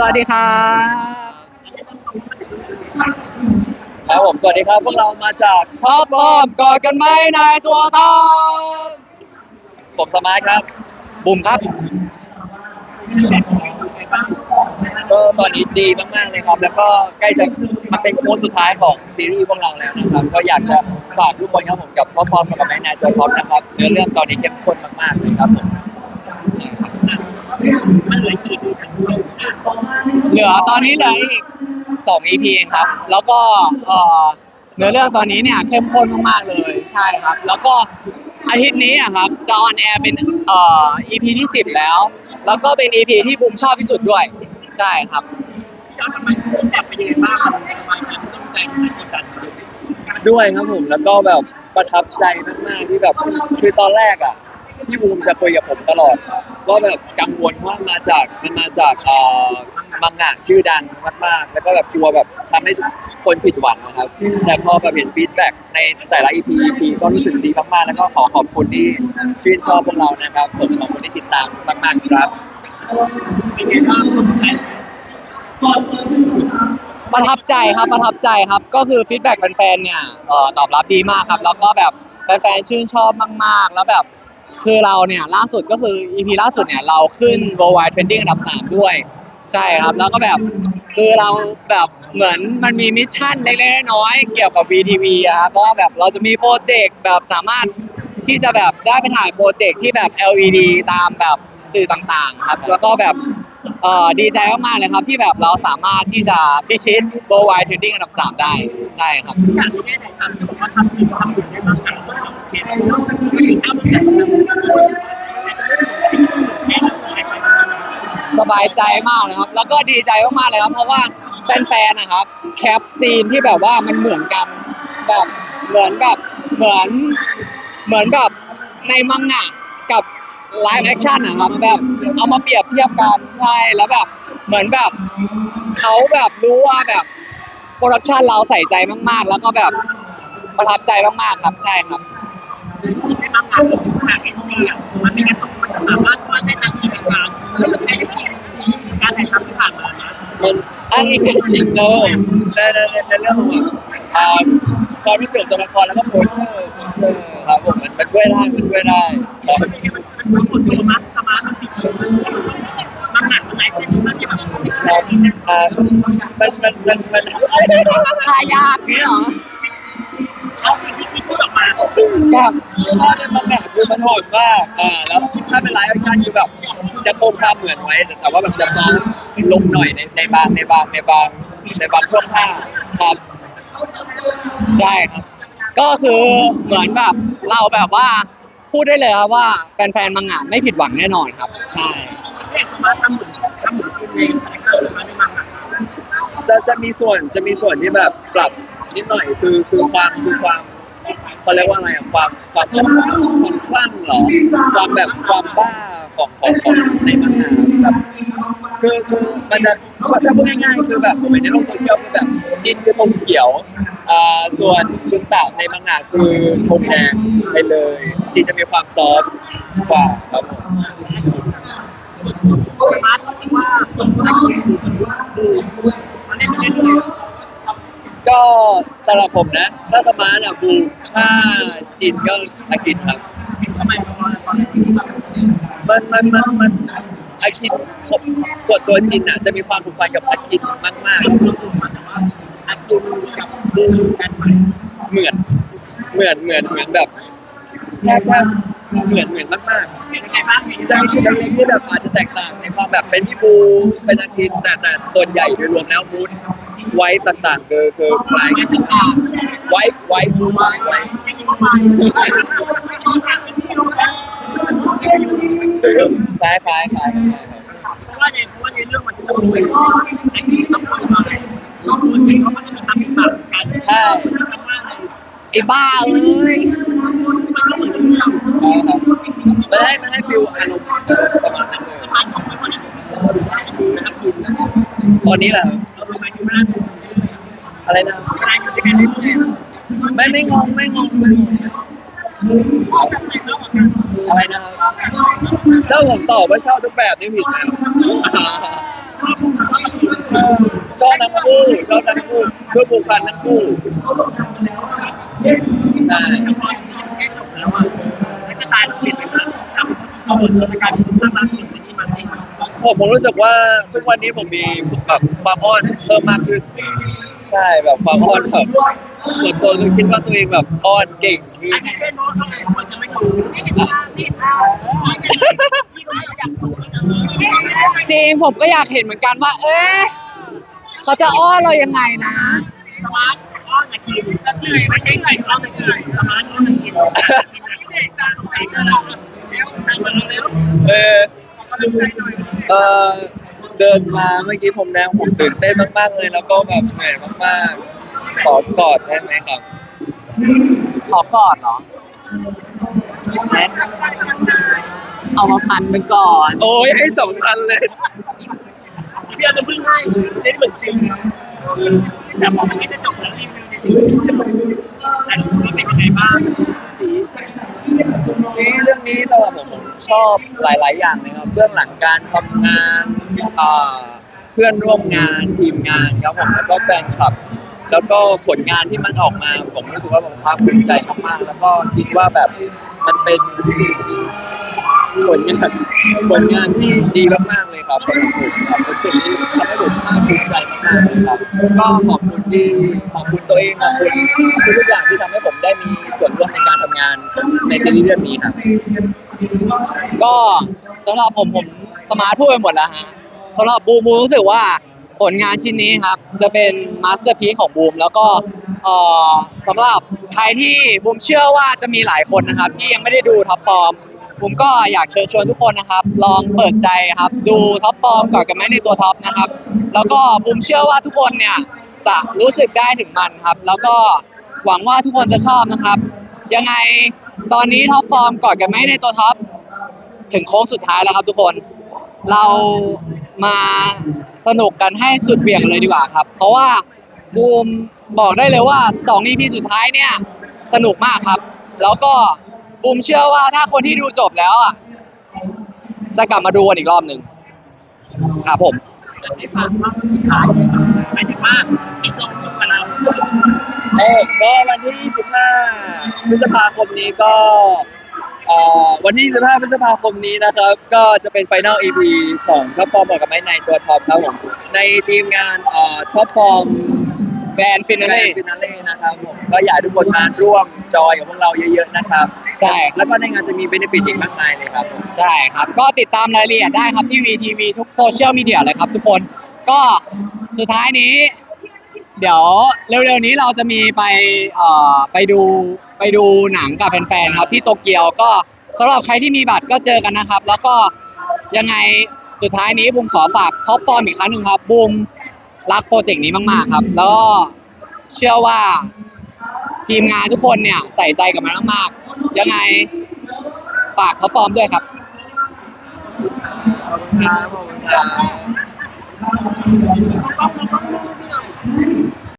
สวัสดีครับครับผมสวัสดีครับ พวกเรามาจากท็อปบอมกอดกันไหมนายตัวทองผมสมาร์ทครับ บุ๋มครับก็ตอนนี้ดีมากๆเลยครับ แล้วก็ใกล้จะมาเป็นโค้งสุดท้ายของซีรีส์พวกเราแล้วนะครับ ก็อยากจะฝากทุกคนครับผมกับพ่อพร้อมกับแม่นายตัวท็อปนะครับเนื้อเรื่องตอนนี้เข้มข้นมากๆเลยครับผมมันเหลือกี่ดูกันด้วย เหลือตอนนี้เหลืออีกสอง EP เองครับ แล้วก็เอ่อเนื้อเรื่องตอนนี้เนี่ยเข้มข้นมากๆเลยใช่ครับ แล้วก็อาทิตย์นี้อะครับจะออนแอร์เป็นเอ่อ EP ที่สิบแล้ว แล้วก็เป็น EP ที่บูมชอบที่สุดด้วย ใช่ครับ ย้อนกลับไปแบบเป็นยังไงบ้างสบายใจต้องใจไม่กดดันไหมด้วยครับผมแล้วก็แบบประทับใจมากๆที่แบบคือตอนแรกอะ พี่บูมจะคุยกับผมตลอดว่าแบบกังวลว่ามาจากมันมาจากเอ่อมังงะชื่อดังมากๆ แล้วก็แบบกลัวแบบทำให้คนผิดหวังนะครับแต่พอแบบเห็นฟีดแบ็กในแต่ละ EP EP ก็รู้สึกดีมากๆ แล้วก็ขอขอบคุณที่ชื่นชอบพวกเรานะครับผมขอบคุณที่ติดตามมากๆครับเป็นไงบ้างคนไทยประทับใจครับประทับใจครับก็คือฟีดแบ็กแฟนๆเนี่ยเอ่อตอบรับดีมากครับ แล้วก็แบบแฟนๆชื่นชอบมากๆ แล้วแบบ คือเราเนี่ยล่าสุดก็คือ EP ล่าสุดเนี่ยเราขึ้น worldwide trending อันดับ 3 ด้วย ใช่ครับ แล้วก็แบบคือเราแบบเหมือนมันมีมิชชั่นเล็กๆน้อยๆเกี่ยวกับ VTV อะครับเพราะว่าแบบเราจะมีโปรเจกต์แบบสามารถที่จะแบบได้ไปถ่ายโปรเจกต์ที่แบบ LED ตามแบบสื่อต่างๆ ครับ แล้วก็แบบเอ่อดีใจมากๆเลยครับ ที่แบบเราสามารถที่จะพิชิต worldwide trending อันดับ 3 ได้ ใช่ครับ อยากได้ไหนทำบอกว่าทำจริงทำถึงได้บ้างแต่ก็โอ เคไม่ถึงถ้ามันจะสบายใจมากเลยครับ แล้วก็ดีใจมากๆเลยครับ เพราะว่าแฟนๆนะครับ แคปซีนที่แบบว่ามันเหมือนกัน แบบเหมือนแบบเหมือนเหมือนแบบในมังงะกับไลฟ์แอคชั่นนะครับแบบเอามาเปรียบเทียบกันใช่แล้วแบบเหมือนแบบเขาแบบรู้ว่าแบบโปรดักชันเราใส่ใจมากๆ แล้วก็แบบประทับใจมากๆครับใช่ครับ ได้บ้างค่ะฉากเอ็นดีอะมันมีการตกมันสามารถว่าได้ตามที่เป็นการมันใช้วิธีการถ่ายทำที่ผ่านมานะมันอ้างอิงกับจริงเนอะในในในในเรื่องของแบบอ่าความรู้สึกของตัวละครแล้วก็โพสเตอร์โพสเตอร์ครับผมมันมันช่วยได้มันช่วยได้ครับมันมีมันมันผลตัวมัดสมาร์ทมันติดมันหนักมันไหลเส้นมันที่แบบครับอ่ามันมันมันมันทายากนี่เหรอเอาสิ่งที่ คิดพูดออกมาแบบถ้าเป็นมังงะคือมันโหดมากอ่าแล้วถ้าเป็นไลฟ์แอคชั่นคือแบบจะคงความเหมือนไว้ แต่ว่าแบบจะฟ้องลงหน่อยในในบางในบางในบางในบางช่วงท่าครับใช่ครับ ก็คือเหมือนแบบเราแบบว่าพูดได้เลยครับว่าแฟนๆมังงะไม่ผิดหวังแน่นอนครับ ใช่เรียกว่าทำเหมือนทำเหมือนจริงจะจะมีส่วนจะมีส่วนที่แบบปรับนิดหน่อยคือคือความคือความ เขาเรียกว่าอะไรอะความความความคลั่งเหรอความแบบความบ้าของของของในมังงะแบบคือคือมันจะถ้าพูดง่ายๆคือแบบผมเห็นในโลกโซเชียลคือแบบจินคือธงเขียวอ่าส่วนจุนตะในมังงะคือธงแดงไปเลย จินจะมีความซอฟกว่าครับผมมาร์ทจริงว่าคนไทยมันเล่นเล่นเลย ก็สำหรับผมนะ ถ้าสมาร์ทอะบูถ้าจินก็อากินครับ ทำไมเพราะว่าตอนนี้มันมันมันมันอาคินผมส่วนตัวจินอะจะมีความผูกพันกับอาคินมากมากมันคือตัวมันแต่ว่าอากินกับดูกันใหม่ๆเหมือนเหมือนเหมือนเหมือนแบบแทบแทบ เหมือนเหมือนมากเป็นยังไงบ้างมีๆจะมีจุดเล็กๆที่แบบอาจจะแตกต่างในความแบบเป็นพี่บูเป็นอาคินแต่แต่ส่วนใหญ่โดยรวมแล้วมูดไว้ต่างๆคือคือคล้ายไม่กันติดต่อไว้ไว้ไว้ไว้ไม่คิดว่าไม่คล้ายคล้ายคล้ายเพราะว่าในเพราะว่าในเรื่องมันจะต้องเป็นไอ้ที่ต้องคอยมาต้องตัวจริงเขาก็จะมีคำแบบการใช่คำว่าอะไรไอ้บ้าเอ้ย มันให้มันให้ฟิลอารมณ์ประมาณนั้นเลยมาร์ทของคนนี้นะครับกินตอนนี้แหละเราไมถึงไม่ได้อะไรนะไม่ได้อยู่ด้วยกันเรื่อยไม่ไม่งงไม่งงไม่งงอะไรนะครับถ้าผมตอบว่าชอบทุกแบบนี่ผิดแล้วอ่าชอบพูดชอบตะโกชอบทั้งคู่ชอบทั้งคู่คือผูกพันทั้งคู่ใช่ ละครนี้แค่จบแล้วอะไม่จะตายเราเปลี่ยนไปนะทำเอาบทในการทำมาสุดในนี้มันจริงผมผมรู้สึกว่าทุกวันนี้ผมมีแบบความอ้อนเพิ่มมากขึ้น ใช่แบบความอ้อนแบบส่วนตัวคือคิดว่าตัวเองแบบอ้อนเก่งคืออันนี้เช่นว่าเขาควรจะไม่ถูกนี่คือนี่เอาพี่ไม่อยากถูกที่จะจริงผมก็อยากเห็นเหมือนกันว่า เอ๊ะเขาจะอ้อนเรายังไงนะสมาร์ทอ้อนตะกี้ไม่ใช่ใครอ้อนตะกี้สมาร์ทอ้อนตะกี้เเราเร็วทางมาเร็วเออขอกำลังใจหน่อยเออเดินมาเมื่อกี้ผมแดงผมตื่นเต้นมากๆเลย แล้วก็แบบเหนื่อยมากๆ ขอกอดได้ไหมครับ ขอกอดเหรอแม็กเอามาพันไปก่อน โอ้ยให้สองพันเลยพี่อาจจะพึ่งให้นี่เหมือนจริงแต่พอมันจะจบแล้วรีวิวในสิ่งที่จะอันนี้เป็นยังไงบ้าง นี้ส์เรื่องนี้เราผมผมชอบหลาย ๆ อย่างเลยครับเบื้องหลังการทำงานเอ่อเพื่อนร่วมงานทีมงานครับผมแล้วก็แฟนคลับ แล้วก็ผลงานที่มันออกมา ผมรู้สึกว่าผมภาคภูมิใจมาก ๆ แล้วก็คิดว่าแบบมันเป็น ผลงานผลงานที่ดีมากๆเลยครับสำหรับผมครับเป็นสิ่งที่ทำให้ผมภาคภูมิใจมากๆเลยครับก็ขอบคุณที่ขอบคุณตัวเองขอบคุณทุกๆอย่างที่ทำให้ผมได้มีส่วนร่วมในการทำงานในซีรีส์เรื่องนี้ครับก็สำหรับผมผมสมาร์ทพูดไปหมดแล้วฮะสำหรับบูมบูมรู้สึกว่าผลงานชิ้นนี้ครับ จะเป็นมาสเตอร์พี e ของบูมแล้วก็เอ่อสำหรับใครที่บูมเชื่อว่าจะมีหลายคนนะครับ ที่ยังไม่ได้ดูท็อปฟอร์ม บูมก็อยากเชิญชวนทุกคนนะครับ ลองเปิดใจครับ ดูท็อปฟอร์มก่อนกันไหมในตัวท็อปนะครับ แล้วก็บูมเชื่อว่าทุกคนเนี่ยจะรู้สึกได้ถึงมันครับ แล้วก็หวังว่าทุกคนจะชอบนะครับ ยังไงตอนนี้ท็อปฟอร์มก่อนกันไหมในตัวท็อปถึงโค้งสุดท้ายแล้วครับทุกคน เรามาสนุกกันให้สุดเหวี่ยงเลยดีกว่าครับ เพราะว่าบูมบอกได้เลยว่า2 EP สุดท้ายเนี่ยสนุกมากครับ แล้วก็ บูมเชื่อว่าถ้าคนที่ดูจบแล้วอะ จะกลับมาดูกันอีกรอบหนึ่งครับผมในฝากว่าสุดท้ายหมายถึงว่าที่ลงทุนกับเราโอ้ก็วันที่ 25 พฤษภาคมนี้ก็เอ่อวันที่ 25 พฤษภาคมนี้นะครับ ก็จะเป็น Final EP ของท็อปฟอร์มบอกกับไม้ในตัวท็อปครับผม ในทีมงานเอ่อท็อปฟอร์ม แบรนด์ฟินาเล่ ฟินาเล่นะครับผมก็อยากให้ทุกคนมาร่วมจอยกับพวกเราเยอะๆนะครับใช่ แล้วก็ในงานจะมีเบนฟิตอีกมากมายเลยครับผม ใช่ครับ ก็ติดตามรายละเอียดได้ครับที่ VTV ทุกโซเชียลมีเดียเลยครับทุกคน ก็สุดท้ายนี้ เดี๋ยวเร็วๆนี้เราจะมีไปเอ่อไปดูไปดูหนังกับแฟนๆครับที่โตเกียวก็สำหรับใครที่มีบัตรก็เจอกันนะครับ แล้วก็ยังไงสุดท้ายนี้บูมขอฝากท็อปฟอร์มอีกครั้งหนึ่งครับบูม รักโปรเจกต์นี้มากๆครับ แล้วก็เชื่อว่า ทีมงานทุกคนเนี่ยใส่ใจกับมันมากๆ ยังไงฝากเขาฟอร์มด้วยครับ ขอบคุณครับ